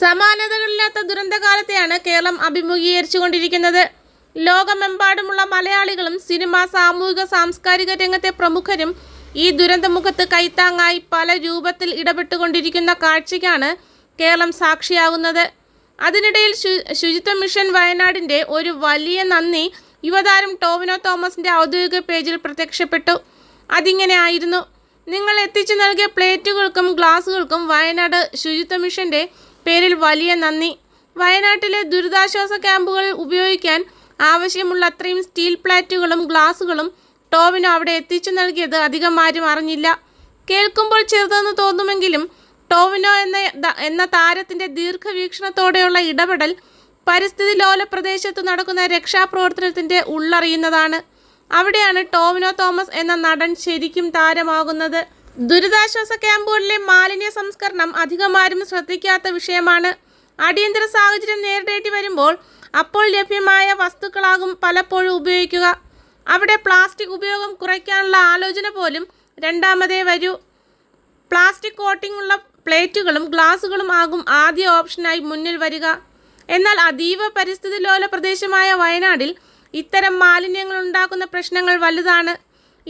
സമാനതകളില്ലാത്ത ദുരന്തകാലത്തെയാണ് കേരളം അഭിമുഖീകരിച്ചുകൊണ്ടിരിക്കുന്നത്. ലോകമെമ്പാടുമുള്ള മലയാളികളും സിനിമ സാമൂഹിക സാംസ്കാരിക രംഗത്തെ പ്രമുഖരും ഈ ദുരന്തമുഖത്ത് കൈത്താങ്ങായി പല രൂപത്തിൽ ഇടപെട്ടുകൊണ്ടിരിക്കുന്ന കാഴ്ചയ്ക്കാണ് കേരളം സാക്ഷിയാകുന്നത് അതിനിടയിൽ ശുചിത്വ മിഷൻ വയനാടിന്റെ ഒരു വലിയ നന്ദി യുവതാരം ടോവിനോ തോമസിന്റെ ഔദ്യോഗിക പേജിൽ പ്രത്യക്ഷപ്പെട്ടു. അതിങ്ങനെ ആയിരുന്നു. നിങ്ങൾ എത്തിച്ചു നൽകിയ പ്ലേറ്റുകൾക്കും ഗ്ലാസുകൾക്കും വയനാട് ശുചിത്വ മിഷന്റെ പേരിൽ വലിയ നന്ദി. വയനാട്ടിലെ ദുരിതാശ്വാസ ക്യാമ്പുകൾ ഉപയോഗിക്കാൻ ആവശ്യമുള്ള അത്രയും സ്റ്റീൽ പ്ലാറ്റുകളും ഗ്ലാസുകളും ടോവിനോ അവിടെ എത്തിച്ചു നൽകിയത് അധികം ആരും അറിഞ്ഞില്ല. കേൾക്കുമ്പോൾ ചെറുതെന്ന് തോന്നുമെങ്കിലും ടോവിനോ എന്ന എന്ന താരത്തിന്റെ ദീർഘവീക്ഷണത്തോടെയുള്ള ഇടപെടൽ പരിസ്ഥിതി ലോല പ്രദേശത്ത് നടക്കുന്ന രക്ഷാപ്രവർത്തനത്തിന്റെ ഉള്ളറിയുന്നതാണ്. അവിടെയാണ് ടോവിനോ തോമസ് എന്ന നടൻ ശരിക്കും താരമാകുന്നത്. ദുരിതാശ്വാസ ക്യാമ്പുകളിലെ മാലിന്യ സംസ്കരണം അധികമാരും ശ്രദ്ധിക്കാത്ത വിഷയമാണ്. അടിയന്തര സാഹചര്യം നേരിടേണ്ടി വരുമ്പോൾ അപ്പോൾ ലഭ്യമായ വസ്തുക്കളാകും പലപ്പോഴും ഉപയോഗിക്കുക. അവിടെ പ്ലാസ്റ്റിക് ഉപയോഗം കുറയ്ക്കാനുള്ള ആലോചന പോലും രണ്ടാമതേ വരൂ. പ്ലാസ്റ്റിക് കോട്ടിംഗ് ഉള്ള പ്ലേറ്റുകളും ഗ്ലാസുകളും ആകും ആദ്യ ഓപ്ഷനായി മുന്നിൽ വരിക. എന്നാൽ അതീവ പരിസ്ഥിതി ലോല പ്രദേശമായ വയനാടിൽ ഇത്തരം മാലിന്യങ്ങൾ ഉണ്ടാക്കുന്ന പ്രശ്നങ്ങൾ വലുതാണ്.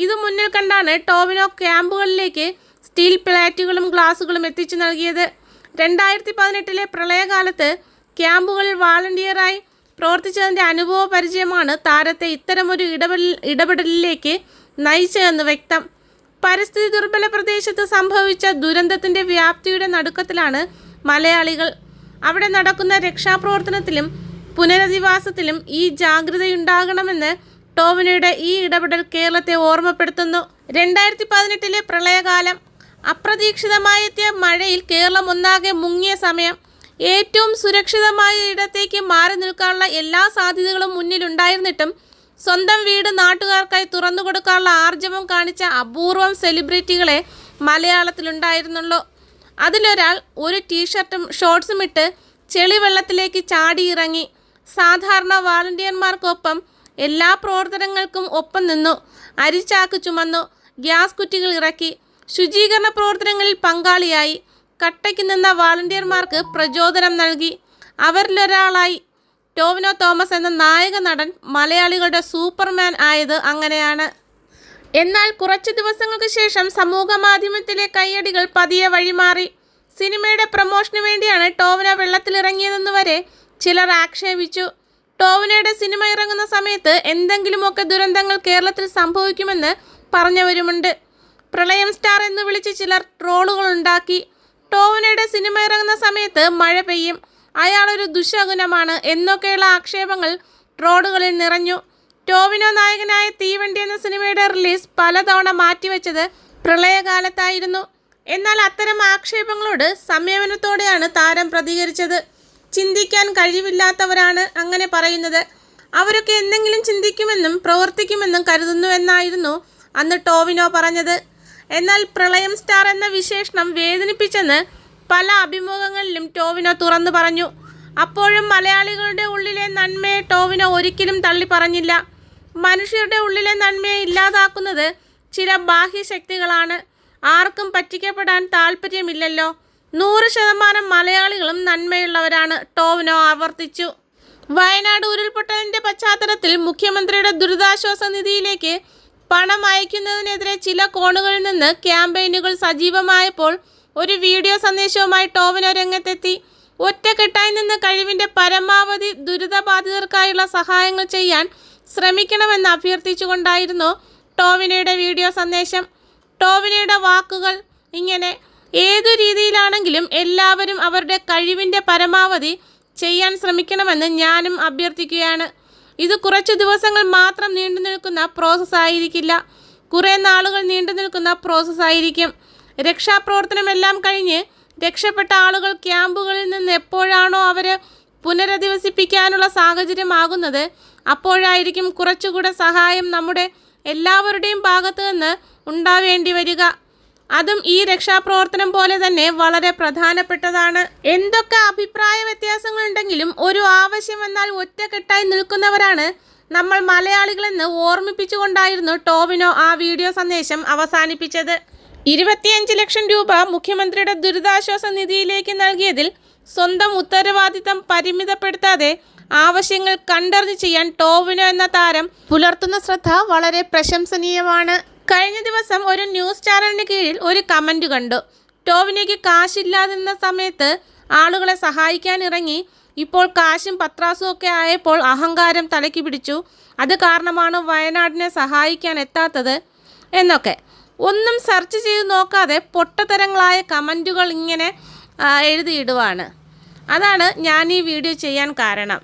ഇത് മുന്നിൽ കണ്ടാണ് ടോവിനോ ക്യാമ്പുകളിലേക്ക് സ്റ്റീൽ പ്ലേറ്റുകളും ഗ്ലാസുകളും എത്തിച്ചു നൽകിയത്. രണ്ടായിരത്തി പതിനെട്ടിലെ പ്രളയകാലത്ത് ക്യാമ്പുകളിൽ വാളണ്ടിയറായി പ്രവർത്തിച്ചതിന്റെ അനുഭവ പരിചയമാണ് താരത്തെ ഇത്തരമൊരു ഇടപെടൽ ഇടപെടലിലേക്ക് നയിച്ചതെന്ന് വ്യക്തം. പരിസ്ഥിതി ദുർബല പ്രദേശത്ത് സംഭവിച്ച ദുരന്തത്തിന്റെ വ്യാപ്തിയുടെ നടുക്കത്തിലാണ് മലയാളികൾ. അവിടെ നടക്കുന്ന രക്ഷാപ്രവർത്തനത്തിലും പുനരധിവാസത്തിലും ഈ ജാഗ്രതയുണ്ടാകണമെന്ന് ടോവിനോയുടെ ഈ ഇടപെടൽ കേരളത്തെ ഓർമ്മപ്പെടുത്തുന്നു. രണ്ടായിരത്തി പതിനെട്ടിലെ പ്രളയകാലം. അപ്രതീക്ഷിതമായി എത്തിയ മഴയിൽ കേരളം ഒന്നാകെ മുങ്ങിയ സമയം. ഏറ്റവും സുരക്ഷിതമായ ഇടത്തേക്ക് മാറി നിൽക്കാനുള്ള എല്ലാ സാധ്യതകളും മുന്നിലുണ്ടായിരുന്നിട്ടും സ്വന്തം വീട് നാട്ടുകാർക്കായി തുറന്നു കൊടുക്കാനുള്ള ആർജവം കാണിച്ച അപൂർവം സെലിബ്രിറ്റികളെ മലയാളത്തിലുണ്ടായിരുന്നുള്ളൂ. അതിലൊരാൾ ഒരു ടീഷർട്ടും ഷോർട്സും ഇട്ട് ചെളിവെള്ളത്തിലേക്ക് ചാടിയിറങ്ങി. സാധാരണ വാളണ്ടിയർമാർക്കൊപ്പം എല്ലാ പ്രവർത്തനങ്ങൾക്കും ഒപ്പം നിന്നു. അരിച്ചാക്ക് ചുമന്നു. ഗ്യാസ് കുറ്റികൾ ഇറക്കി. ശുചീകരണ പ്രവർത്തനങ്ങളിൽ പങ്കാളിയായി. കട്ടയ്ക്ക് നിന്ന വാളണ്ടിയർമാർക്ക് പ്രചോദനം നൽകി. അവരിലൊരാളായി. ടോവിനോ തോമസ് എന്ന നായക നടൻ മലയാളികളുടെ സൂപ്പർമാൻ ആയത് അങ്ങനെയാണ്. എന്നാൽ കുറച്ച് ദിവസങ്ങൾക്ക് ശേഷം സമൂഹ മാധ്യമത്തിലെ കയ്യടികൾ പതിയെ വഴിമാറി. സിനിമയുടെ പ്രമോഷന് വേണ്ടിയാണ് ടോവിനോ വെള്ളത്തിലിറങ്ങിയതെന്ന് വരെ ചിലർ ആക്ഷേപിച്ചു. ടോവിനയുടെ സിനിമ ഇറങ്ങുന്ന സമയത്ത് എന്തെങ്കിലുമൊക്കെ ദുരന്തങ്ങൾ കേരളത്തിൽ സംഭവിക്കുമെന്ന് പറഞ്ഞവരുമുണ്ട്. പ്രളയം സ്റ്റാർ എന്ന് വിളിച്ച് ചിലർ ട്രോളുകൾ ഉണ്ടാക്കി ടോവിനയുടെ സിനിമ ഇറങ്ങുന്ന സമയത്ത് മഴ പെയ്യും. അയാളൊരു ദുശകുനമാണ് എന്നൊക്കെയുള്ള ആക്ഷേപങ്ങൾ ട്രോളുകളിൽ നിറഞ്ഞു. ടോവിനോ നായകനായ തീവണ്ടി എന്ന സിനിമയുടെ റിലീസ് പലതവണ മാറ്റിവെച്ചത് പ്രളയകാലത്തായിരുന്നു. എന്നാൽ അത്തരം ആക്ഷേപങ്ങളോട് സംയമനത്തോടെയാണ് താരം പ്രതികരിച്ചത്. ചിന്തിക്കാൻ കഴിവില്ലാത്തവരാണ് അങ്ങനെ പറയുന്നത്. അവരൊക്കെ എന്തെങ്കിലും ചിന്തിക്കുമെന്നും പ്രവർത്തിക്കുമെന്നും കരുതുന്നുവെന്നായിരുന്നു അന്ന് ടോവിനോ പറഞ്ഞത്. എന്നാൽ പ്രളയം സ്റ്റാർ എന്ന വിശേഷണം വേദനിപ്പിച്ചെന്ന് പല അഭിമുഖങ്ങളിലും ടോവിനോ തുറന്നു പറഞ്ഞു. അപ്പോഴും മലയാളികളുടെ ഉള്ളിലെ നന്മയെ ടോവിനോ ഒരിക്കലും തള്ളി പറഞ്ഞില്ല. മനുഷ്യരുടെ ഉള്ളിലെ നന്മയെ ഇല്ലാതാക്കുന്നത് ചില ബാഹ്യശക്തികളാണ്. ആർക്കും പറ്റിക്കപ്പെടാൻ താല്പര്യമില്ലല്ലോ നൂറ് ശതമാനം മലയാളികളും നന്മയുള്ളവരാണ്. ടോവിനോ ആവർത്തിച്ചു. വയനാട് ഉരുൾപൊട്ടലിന്റെ പശ്ചാത്തലത്തിൽ മുഖ്യമന്ത്രിയുടെ ദുരിതാശ്വാസ നിധിയിലേക്ക് പണം അയക്കുന്നതിനെതിരെ ചില കോണുകളിൽ നിന്ന് ക്യാമ്പയിനുകൾ സജീവമായപ്പോൾ ഒരു വീഡിയോ സന്ദേശവുമായി ടോവിനോ രംഗത്തെത്തി. ഒറ്റക്കെട്ടായി നിന്ന് കഴിവിന്റെ പരമാവധി ദുരിതബാധിതർക്കായുള്ള സഹായങ്ങൾ ചെയ്യാൻ ശ്രമിക്കണമെന്ന് അഭ്യർത്ഥിച്ചുകൊണ്ടായിരുന്നു ടോവിനോയുടെ വീഡിയോ സന്ദേശം. ടോവിനോയുടെ വാക്കുകൾ ഇങ്ങനെ ഏതു രീതിയിലാണെങ്കിലും എല്ലാവരും അവരുടെ കഴിവിന്റെ പരമാവധി ചെയ്യാൻ ശ്രമിക്കണമെന്ന് ഞാനും അഭ്യർത്ഥിക്കുകയാണ്. ഇത് കുറച്ച് ദിവസങ്ങൾ മാത്രം നീണ്ടു നിൽക്കുന്ന പ്രോസസ്സ് ആയിരിക്കില്ല. കുറേ നാളുകൾ നീണ്ടു നിൽക്കുന്ന പ്രോസസ്സ് ആയിരിക്കും. രക്ഷാപ്രവർത്തനമെല്ലാം കഴിഞ്ഞ് രക്ഷപ്പെട്ട ആളുകൾ ക്യാമ്പുകളിൽ നിന്ന് എപ്പോഴാണോ അവരെ പുനരധിവസിപ്പിക്കാനുള്ള സാഹചര്യമാകുന്നത് അപ്പോഴായിരിക്കും കുറച്ചുകൂടെ സഹായം നമ്മുടെ എല്ലാവരുടെയും ഭാഗത്തു നിന്ന് ഉണ്ടാവേണ്ടി വരിക. അതും ഈ രക്ഷാപ്രവർത്തനം പോലെ തന്നെ വളരെ പ്രധാനപ്പെട്ടതാണ്. എന്തൊക്കെ അഭിപ്രായ വ്യത്യാസങ്ങളുണ്ടെങ്കിലും ഒരു ആവശ്യം വന്നാൽ ഒറ്റക്കെട്ടായി നിൽക്കുന്നവരാണ് നമ്മൾ മലയാളികളെന്ന് ഓർമ്മിപ്പിച്ചുകൊണ്ടായിരുന്നു ടോവിനോ ആ വീഡിയോ സന്ദേശം അവസാനിപ്പിച്ചത്. ഇരുപത്തിയഞ്ച് ലക്ഷം രൂപ മുഖ്യമന്ത്രിയുടെ ദുരിതാശ്വാസ നിധിയിലേക്ക് നൽകിയതിൽ സ്വന്തം ഉത്തരവാദിത്തം പരിമിതപ്പെടുത്താതെ ആവശ്യങ്ങൾ കണ്ടറിഞ്ഞ് ചെയ്യാൻ ടോവിനോ എന്ന താരം പുലർത്തുന്ന ശ്രദ്ധ വളരെ പ്രശംസനീയമാണ്. കഴിഞ്ഞ ദിവസം ഒരു ന്യൂസ് ചാനലിന് കീഴിൽ ഒരു കമന്റ് കണ്ടു. ടോവിനേക്ക് കാശില്ലാതിരുന്ന സമയത്ത് ആളുകളെ സഹായിക്കാൻ ഇറങ്ങി. ഇപ്പോൾ കാശും പത്രാസും ഒക്കെ ആയപ്പോൾ അഹങ്കാരം തലയ്ക്ക് പിടിച്ചു. അത് കാരണമാണ് വയനാടിനെ സഹായിക്കാൻ എത്താത്തത് എന്നൊക്കെ. ഒന്നും സെർച്ച് ചെയ്ത് നോക്കാതെ പൊട്ടത്തരങ്ങളായ കമന്റുകൾ ഇങ്ങനെ എഴുതിയിടുവാണ്. അതാണ് ഞാൻ ഈ വീഡിയോ ചെയ്യാൻ കാരണം.